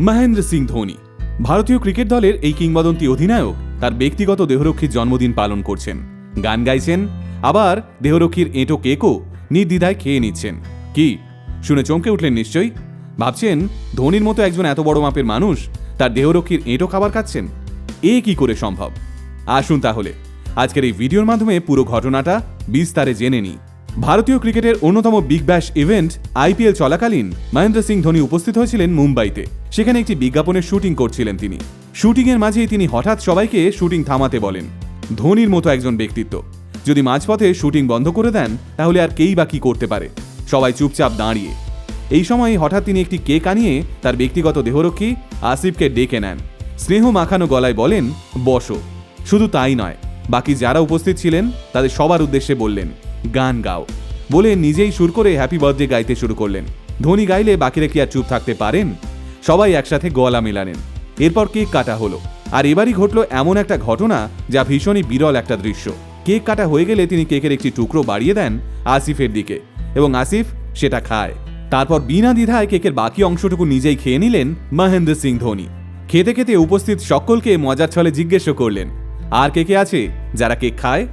মহেন্দ্র সিং ধোনি। ভারতীয় ক্রিকেট দলের এই কিংবদন্তি অধিনায়ক তার ব্যক্তিগত দেহরক্ষীর জন্মদিন পালন করছেন। গান গাইছেন, আবার দেহরক্ষীর এঁটো কেকও নির্দ্বিধায় খেয়ে নিচ্ছেন। কি? শুনে চমকে উঠলেন নিশ্চয়ই? ভাবছেন, ধোনির মতো একজন এত বড় মাপের মানুষ তার দেহরক্ষীর এঁটো খাবার খাচ্ছেন? এ কি করে সম্ভব? আসুন তাহলে, আজকের এই ভিডিওর মাধ্যমে পুরো ঘটনাটা বিস্তারে জেনে নিই। ভারতীয় ক্রিকেটের অন্যতম বিগ ব্যাশ ইভেন্ট আইপিএল চলাকালীন, মহেন্দ্র সিং ধোনি উপস্থিত হয়েছিলেন মুম্বাইতে। সেখানে একটি বিজ্ঞাপনের শুটিং করছিলেন তিনি। শুটিংয়ের মাঝেই তিনি হঠাৎ সবাইকে শুটিং থামাতে বলেন। ধোনির মতো একজন ব্যক্তিত্ব। যদি মাঝপথে শুটিং বন্ধ করে দেন, তাহলে আর কেই বা কি করতে পারে? সবাই চুপচাপ দাঁড়িয়ে। এই সময় হঠাৎ তিনি একটি কেক আনিয়ে তার ব্যক্তিগত দেহরক্ষী আসিফকে ডেকে নেন। স্নেহ মাখানো গলায় বলেন, বসো। শুধু তাই নয়, বাকি যারা উপস্থিত ছিলেন, তাদের সবার উদ্দেশ্যে বললেন গান গাও। বলে নিজেই সুর করে হ্যাপি বার্থডে গাইতে শুরু করলেন। ধোনি গাইলে বাকিরা কি আর চুপ থাকতে পারেন? সবাই একসাথে গলা মেলালেন। এরপর কেক কাটা হলো। আর এবারই ঘটল এমন একটা ঘটনা যা ভীষণই বিরল একটা দৃশ্য। কেক কাটা হয়ে গেলে তিনি কেকের একটি টুকরো বাড়িয়ে দেন আসিফের দিকে এবং আসিফ সেটা খায়। তারপর বিনা দ্বিধায় কেকের বাকি অংশটুকু নিজেই খেয়ে নিলেন মহেন্দ্র সিং ধোনি। খেতে খেতে উপস্থিত সকলকে মজার ছলে জিজ্ঞেস করলেন, আর কে কে আছে যারা কেক খায়?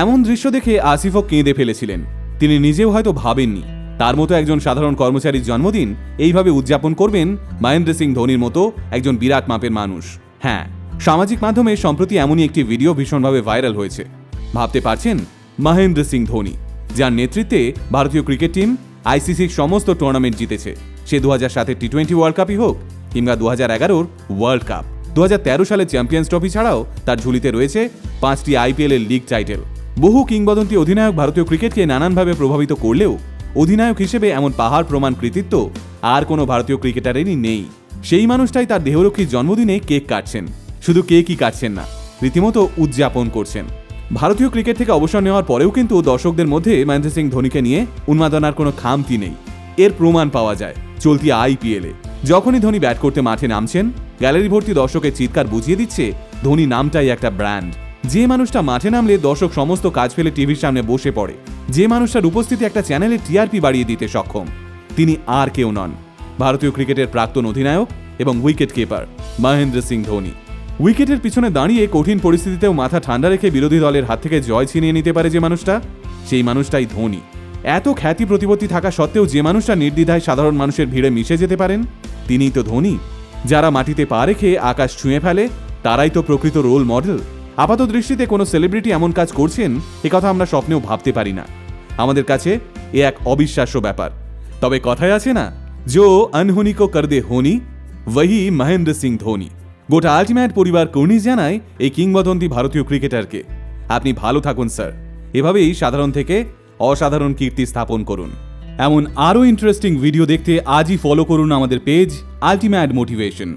এমন দৃশ্য দেখে আসিফও কেঁদে ফেলেছিলেন। তিনি নিজেও হয়তো ভাবেননি। তার মতো একজন সাধারণ কর্মচারীর জন্মদিন এইভাবে উদযাপন করবেন মহেন্দ্র সিং ধোনির মতো একজন বিরাট মাপের মানুষ। হ্যাঁ সামাজিক মাধ্যমে সম্প্রতি এমনই একটি ভিডিও ভীষণভাবে ভাইরাল হয়েছে। ভাবতে পারছেন? মহেন্দ্র সিং ধোনি, যার নেতৃত্বে ভারতীয় ক্রিকেট টিম আইসিসির সমস্ত টুর্নামেন্ট জিতেছে। সে দু হাজার সাতের টি টোয়েন্টি ওয়ার্ল্ড কাপই হোক কিংবা দু হাজার এগারোর ওয়ার্ল্ড কাপ দু হাজার তেরো সালে চ্যাম্পিয়ন্স ট্রফি ছাড়াও তার ঝুলিতে রয়েছে পাঁচটি আইপিএল এর লিগ টাইটেল বহু কিংবদন্তি অধিনায়ক ভারতীয় ক্রিকেটকে নানানভাবে প্রভাবিত করলেও অধিনায়ক হিসেবে এমন পাহাড় প্রমাণ কৃতিত্ব আর কোনো ভারতীয় ক্রিকেটারেরই নেই। সেই মানুষটাই তার দেহরক্ষীর জন্মদিনে কেক কাটছেন। শুধু কেকই কাটছেন না, রীতিমতো উদযাপন করছেন। ভারতীয় ক্রিকেট থেকে অবসর নেওয়ার পরেও কিন্তু দর্শকদের মধ্যে মহেন্দ্র সিং ধোনিকে নিয়ে উন্মাদনার কোনো খামতি নেই। এর প্রমাণ পাওয়া যায় চলতি আইপিএলে। যখনই ধোনি ব্যাট করতে মাঠে নামছেন গ্যালারি ভর্তি দর্শকের চিৎকার বুঝিয়ে দিচ্ছে ধোনি নামটাই একটা ব্র্যান্ড। যে মানুষটা মাঠে নামলে দর্শক সমস্ত কাজ ফেলে টিভির সামনে বসে পড়ে। যে মানুষটার উপস্থিতি একটা চ্যানেলে টিআরপি বাড়িয়ে দিতে সক্ষম, তিনি আর কেউ নন। ভারতীয় ক্রিকেটের প্রাক্তন অধিনায়ক এবং উইকেট কিপার মহেন্দ্র সিং ধোনি। উইকেটের পিছনে দাঁড়িয়ে কঠিন পরিস্থিতিতেও মাথা ঠান্ডা রেখে বিরোধী দলের হাত থেকে জয় ছিনিয়ে নিতে পারে যে মানুষটা, সেই মানুষটাই ধোনি। এত খ্যাতি প্রতিপত্তি থাকা সত্ত্বেও যে মানুষটা নির্দ্বিধায় সাধারণ মানুষের ভিড়ে মিশে যেতে পারেন, তিনিই তো ধোনি। যারা মাটিতে পা রেখে আকাশ ছুঁয়ে ফেলে, তারাই তো প্রকৃত রোল মডেল আপাত দৃষ্টিতে কোনো সেলিব্রিটি এমন কাজ করছেন, এ কথা আমরা স্বপ্নেও ভাবতে পারি না। আমাদের কাছে এ এক অবিশ্বাস্য ব্যাপার। তবে কথায় আছে না জো আনহোনি কো কর দে হোনি, ওহি মহেন্দ্র সিং ধোনি। গোটা আলটিমেট পরিবার কর্নিশ জানায় এই কিংবদন্তি ভারতীয় ক্রিকেটারকে। আপনি ভালো থাকুন, স্যার। এভাবেই সাধারণ থেকে অসাধারণ কীর্তি স্থাপন করুন। এমন আরও ইন্টারেস্টিং ভিডিও দেখতে আজই ফলো করুন আমাদের পেজ আলটিমেট মোটিভেশন